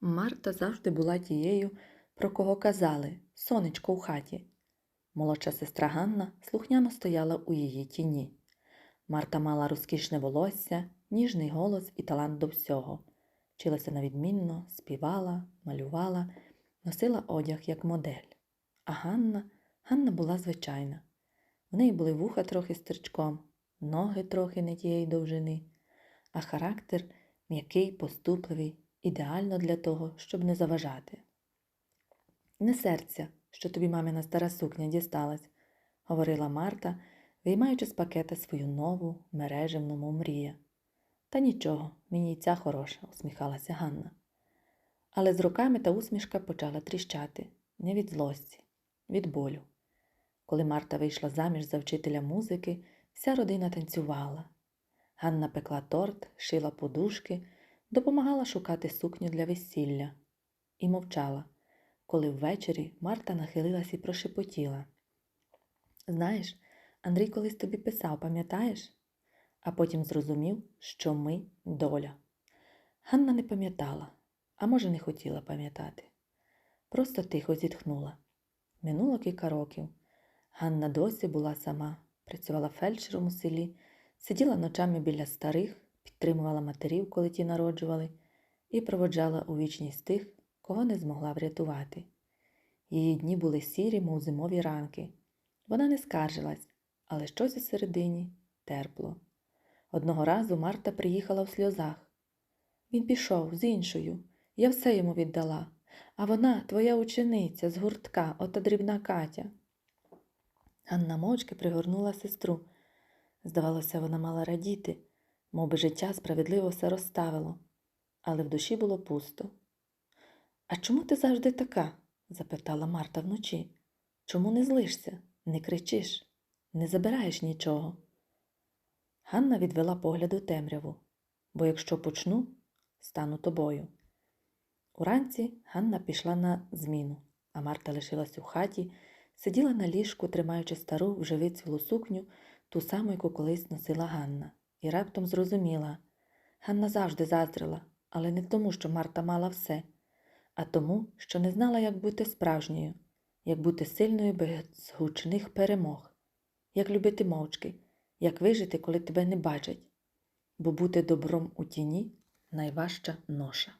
Марта завжди була тією, про кого казали сонечко у хаті. Молодша сестра Ганна слухняно стояла у її тіні. Марта мала розкішне волосся, ніжний голос і талант до всього. Вчилася навідмінно, співала, малювала, носила одяг як модель. А Ганна, Ганна була звичайна. В неї були вуха трохи стричком, ноги трохи не тієї довжини, а характер м'який, поступливий, ідеально для того, щоб не заважати. Не серця, що тобі мамина стара сукня дісталась, говорила Марта, виймаючи з пакета свою нову мережевну мрія. Та нічого, мені й ця хороша, усміхалася Ганна. Але з роками та усмішка почала тріщати не від злості, від болю. Коли Марта вийшла заміж за вчителя музики, вся родина танцювала. Ганна пекла торт, шила подушки, допомагала шукати сукню для весілля і мовчала, коли ввечері Марта нахилилась і прошепотіла. Знаєш, Андрій колись тобі писав, пам'ятаєш? А потім зрозумів, що ми доля. Ганна не пам'ятала, а може, не хотіла пам'ятати. Просто тихо зітхнула. Минуло кілька років. Ганна досі була сама, працювала фельдшером у селі, сиділа ночами біля старих, підтримувала матерів, коли ті народжували, і проводжала у вічність тих, кого не змогла врятувати. Її дні були сірі, мов зимові ранки. Вона не скаржилась, але щось у середині терпло. Одного разу Марта приїхала в сльозах. Він пішов з іншою, я все йому віддала, а вона твоя учениця з гуртка, ота дрібна Катя. Ганна мовчки пригорнула сестру. Здавалося, вона мала радіти, мов би життя справедливо все розставило, але в душі було пусто. А чому ти завжди така? запитала Марта вночі. Чому не злишся, не кричиш, не забираєш нічого? Ганна відвела погляд у темряву, бо якщо почну, стану тобою. Уранці Ганна пішла на зміну, а Марта лишилась у хаті, сиділа на ліжку, тримаючи стару вже вицвілу сукню, ту саму, яку колись носила Ганна, і раптом зрозуміла. Ганна завжди заздрила, але не тому, що Марта мала все, а тому, що не знала, як бути справжньою, як бути сильною без гучних перемог, як любити мовчки, як вижити, коли тебе не бачать, бо бути добром у тіні найважча ноша.